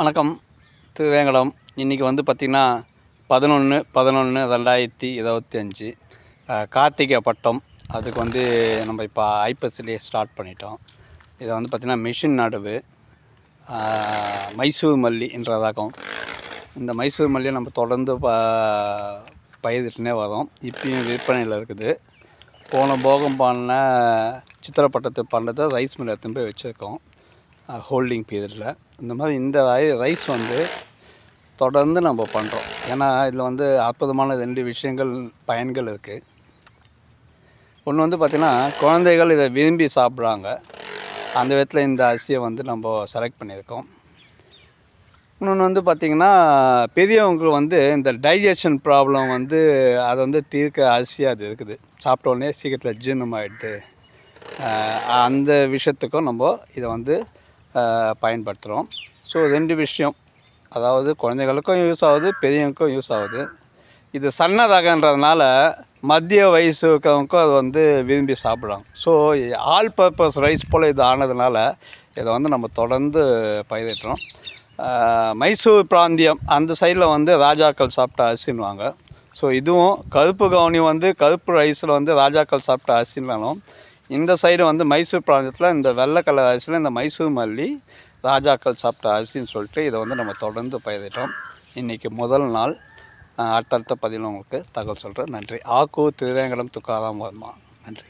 வணக்கம். திருவேங்கடம். இன்றைக்கி வந்து பார்த்திங்கன்னா பதினொன்று பதினொன்று ரெண்டாயிரத்தி இருபத்தி அஞ்சு கார்த்திகை பட்டம். அதுக்கு வந்து நம்ம இப்போ ஐப்பசிலே ஸ்டார்ட் பண்ணிட்டோம். இதை வந்து பார்த்திங்கன்னா மிஷின் நடுவு மைசூர் மல்லி என்ற ரகம். இந்த மைசூர் மல்லியை நம்ம தொடர்ந்து ப பயிரிட்டுனே வரோம். இப்பயும் விற்பனையில் இருக்குது. போன போகம் பண்ண சித்திரப்பட்டத்து பண்ணதை ரைஸ் மில் எடுத்துன்னு போய் வச்சுருக்கோம். ஹோல்டிங் பீரியடில் இந்த மாதிரி இந்த ரைஸ் வந்து தொடர்ந்து நம்ம பண்ணுறோம் ஏன்னா இதில் வந்து அற்புதமான ரெண்டு விஷயங்கள் பயன்கள் இருக்குது ஒன்று வந்து பார்த்திங்கன்னா குழந்தைகள் இதை விரும்பி சாப்பிட்றாங்க. அந்த விதத்தில் இந்த அரிசியை வந்து நம்ம செலக்ட் பண்ணியிருக்கோம். இன்னொன்று வந்து பார்த்திங்கன்னா பெரியவங்களுக்கு வந்து இந்த டைஜஷன் ப்ராப்ளம் வந்து அதை வந்து தீர்க்க அரிசியாக அது இருக்குது. சாப்பிட்ட உடனே சீக்கிரத்தில் ஜீர்ணமாகிடுது அந்த விஷயத்துக்கும் நம்ம இதை வந்து பயன்படுத்துகிறோம் ஸோ ரெண்டு விஷயம். அதாவது குழந்தைகளுக்கும் யூஸ் ஆகுது பெரியவங்களுக்கும் யூஸ் ஆகுது. இது சன்ன ரகன்றதுனால மத்திய வயசு இருக்கிறவங்களுக்கும் அது வந்து விரும்பி சாப்பிட்றாங்க ஸோ ஆல் பர்பஸ் ரைஸ் போல் இது ஆனதுனால இதை வந்து நம்ம தொடர்ந்து பயிரிட்டுறோம் மைசூர் பிராந்தியம் அந்த சைடில் வந்து ராஜாக்கள் சாப்பிட்ட அரிசின்னுவாங்க. ஸோ இதுவும் கருப்பு கவுனி வந்து கருப்பு ரைஸில் வந்து ராஜாக்கள் சாப்பிட்ட அரிசினாலும் இந்த சைடு வந்து மைசூர் பிராந்தியத்தில் இந்த வெள்ளை கலர் அரிசியில் இந்த மைசூர் மல்லி ராஜாக்கள் சாப்பிட்ட அரிசின்னு சொல்லிட்டு இதை வந்து நம்ம தொடர்ந்து பயிரிட்டோம் இன்றைக்கி முதல் நாள். அடுத்தடுத்த பதிவில் உங்களுக்கு தகவல் சொல்கிறேன் நன்றி. ஆக்கூர் திருவேங்கடம் துக்காராம் வர்மா. நன்றி.